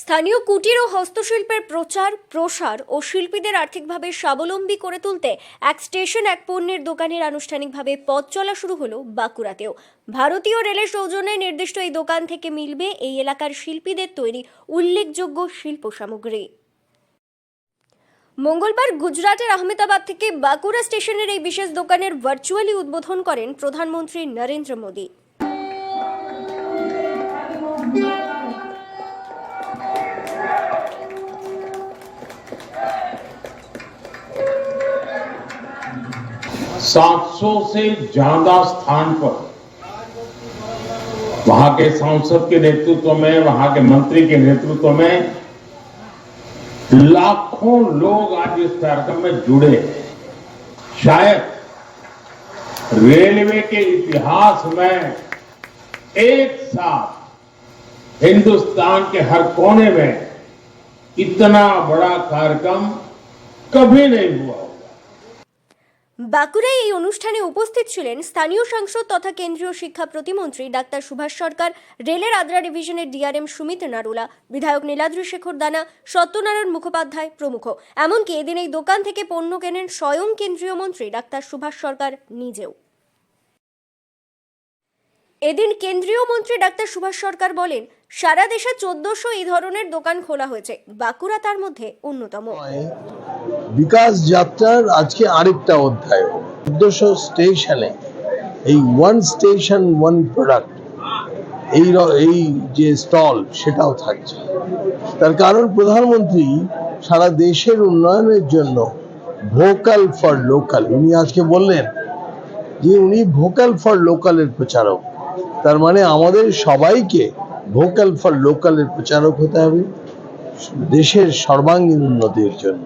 স্থানীয় কুটির ও হস্তশিল্পের প্রচার, প্রসার ও শিল্পীদের আর্থিকভাবে স্বাবলম্বী করে তুলতে এক স্টেশন এক পণ্যের দোকানের আনুষ্ঠানিকভাবে পথ চলা শুরু হলো বাঁকুড়াতেও। ভারতীয় রেলের সৌজন্যে নির্দিষ্ট এই দোকান থেকে মিলবে এই এলাকার শিল্পীদের তৈরি উল্লেখযোগ্য শিল্প সামগ্রী। মঙ্গলবার গুজরাটের আহমেদাবাদ থেকে বাঁকুড়া স্টেশনের এই বিশেষ দোকানের ভার্চুয়ালি উদ্বোধন করেন প্রধানমন্ত্রী নরেন্দ্র মোদী। सात सौ से ज़्यादा स्थान पर। वहाँ के सांसद के नेतृत्व में, वहाँ के मंत्री के नेतृत्व में लाखों लोग आज इस कार्यक्रम में जुड़े शायद रेलवे के इतिहास में एक साथ हिंदुस्तान के हर कोने में इतना बड़ा कार्यक्रम कभी नहीं हुआ বাঁকুড়ায় এই অনুষ্ঠানে উপস্থিত ছিলেন স্থানীয় সাংসদ তথা কেন্দ্রীয় শিক্ষা প্রতিমন্ত্রী ডাক্তার সুভাষ সরকার, রেলের আদ্রা ডিভিশনের ডিআরএম সুমিত নারুলা, বিধায়ক নীলাদ্রি শেখর দানা, সত্যনারায়ণ মুখোপাধ্যায় প্রমুখ। এমনকি এদিন এই দোকান থেকে পণ্য কেনেন স্বয়ং কেন্দ্রীয় মন্ত্রী ডাক্তার সুভাষ সরকার নিজেও। এদিন কেন্দ্রীয় মন্ত্রী ডাক্তার সুভাষ সরকার বলেন সারা দেশে চোদ্দশো এই ধরনের দোকান খোলা হয়েছে। বাঁকুড়া তার মধ্যে অন্যতম। বিকাশ যাত্রার আজকে আরেকটা অধ্যায়। চোদ্দশো স্টেশনে এই ওয়ান স্টেশন ওয়ান প্রোডাক্ট এই এই যে স্টল সেটাও থাকছে। তার কারণ প্রধানমন্ত্রী সারা দেশের উন্নয়নের জন্য ভোকাল ফর লোকাল উনি আজকে বললেন যে উনি ভোকাল ফর লোকালের প্রচারক। তার মানে আমাদের সবাইকে ভোকাল ফর লোকালের প্রচারক হতে হবে দেশের সর্বাঙ্গীন উন্নতির জন্য।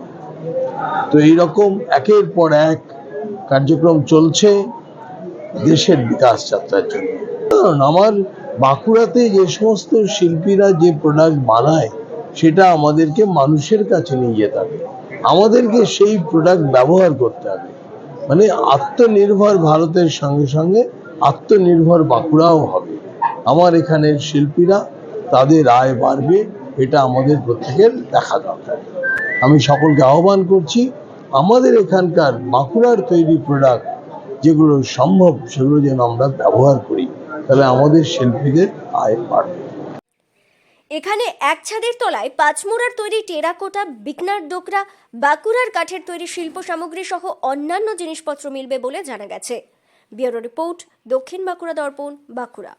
তো এইরকম একের পর এক কার্যক্রম চলছে দেশের বিকাশ যাত্রার জন্য। আমার বাঁকুড়াতে যে সমস্ত শিল্পীরা যে প্রোডাক্ট বানায়, সেটা আমাদেরকে মানুষের কাছে নিয়ে যেতে হবে। আমাদেরকে সেই প্রোডাক্ট ব্যবহার করতে হবে। মানে আত্মনির্ভর ভারতের সঙ্গে সঙ্গে আত্মনির্ভর বাঁকুড়াও হবে। আমার এখানের শিল্পীরা তাদের আয় বাড়বে, এটা আমাদের প্রত্যেকের দেখা দরকার। আমি সকলকে আহ্বান করছি, আমাদের এখানকার বাঁকুড়ার তৈরি প্রোডাক্ট যেগুলো সম্ভব সেগুলো যেন আমরা ব্যবহার করি, তাহলে আমাদের শিল্পীদের আয় বাড়বে। এখানে এক ছাদের তলায় পাঁচমোড়ার তৈরি টেরাকোটা, বিকনার ডোকরা, বাঁকুড়ার কাঠের তৈরি শিল্প সামগ্রী সহ অন্যান্য জিনিসপত্র মিলবে বলে জানা গেছে। ব্যুরো রিপোর্ট, দক্ষিণ বাঁকুড়া দর্পণ, বাঁকুড়া।